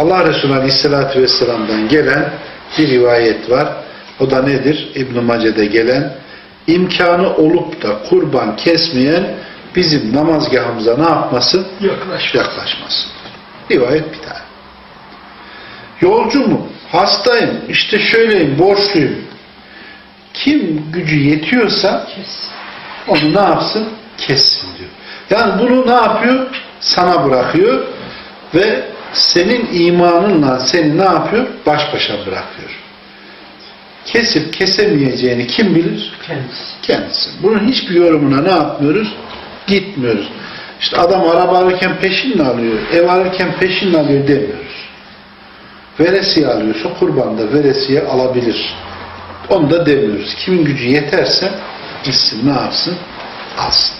Allah Resulü Aleyhisselatü Vesselam'dan gelen bir rivayet var. O da nedir? İbn-i Mace'de gelen imkanı olup da kurban kesmeyen bizim namazgahımıza ne yapmasın? Yaklaş. Yaklaşmasın. Rivayet bir tane. Yolcu mu? Hastayım, işte şöyleyim, borçluyum. Kim gücü yetiyorsa Kes. onu ne yapsın? Kessin diyor. Yani bunu ne yapıyor? Sana bırakıyor ve senin imanınla seni ne yapıyor? Baş başa bırakıyor. Kesip kesemeyeceğini kim bilir? Kendisi. Kendisi. Bunun hiçbir yorumuna ne yapmıyoruz? Gitmiyoruz. İşte adam araba alırken peşinle alıyor, ev alırken peşinle alıyor demiyoruz. Veresiye alıyorsa kurban da veresiye alabilir. Onu da demiyoruz. Kimin gücü yeterse gitsin ne yapsın? Alsın.